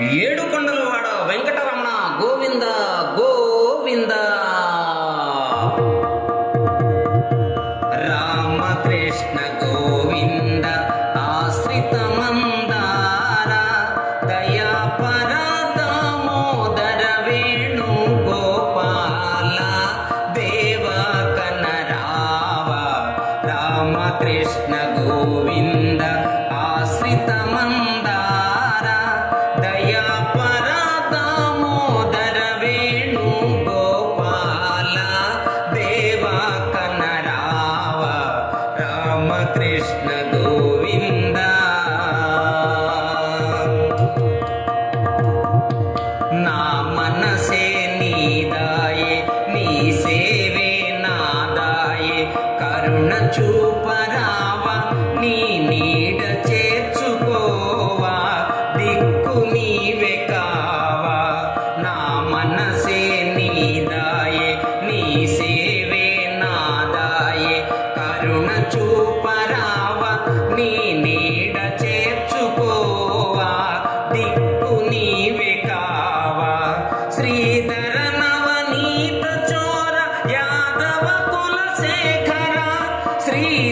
ఏడు కొండలవాడ వెంకటరమణ గోవింద గోవింద. రామకృష్ణ గోవింద ఆశ్రిత మందార దయా పర దామోదర వేణు గోపాల దేవ కనరావ. రామకృష్ణ గోవింద ఆశ్రిత మంద నా మనసే three.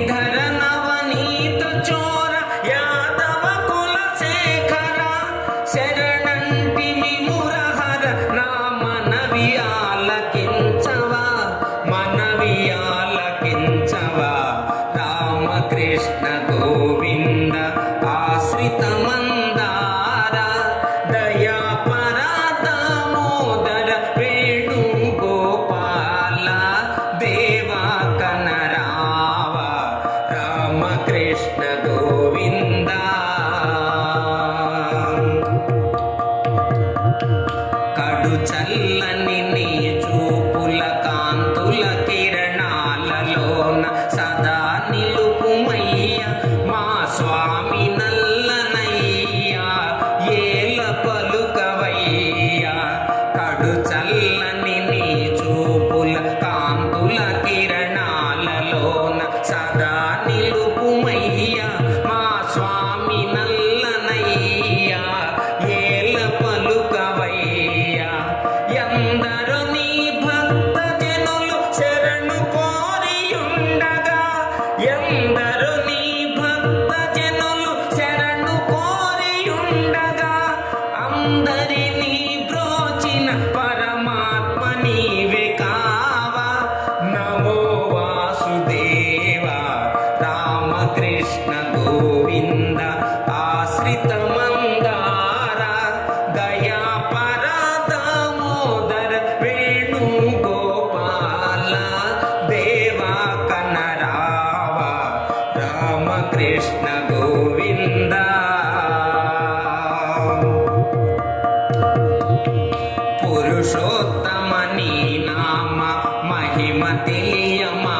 చల్లని కృష్ణ గోవింద. పురుషోత్తమ నీ నామ మహిమ తెలియమా?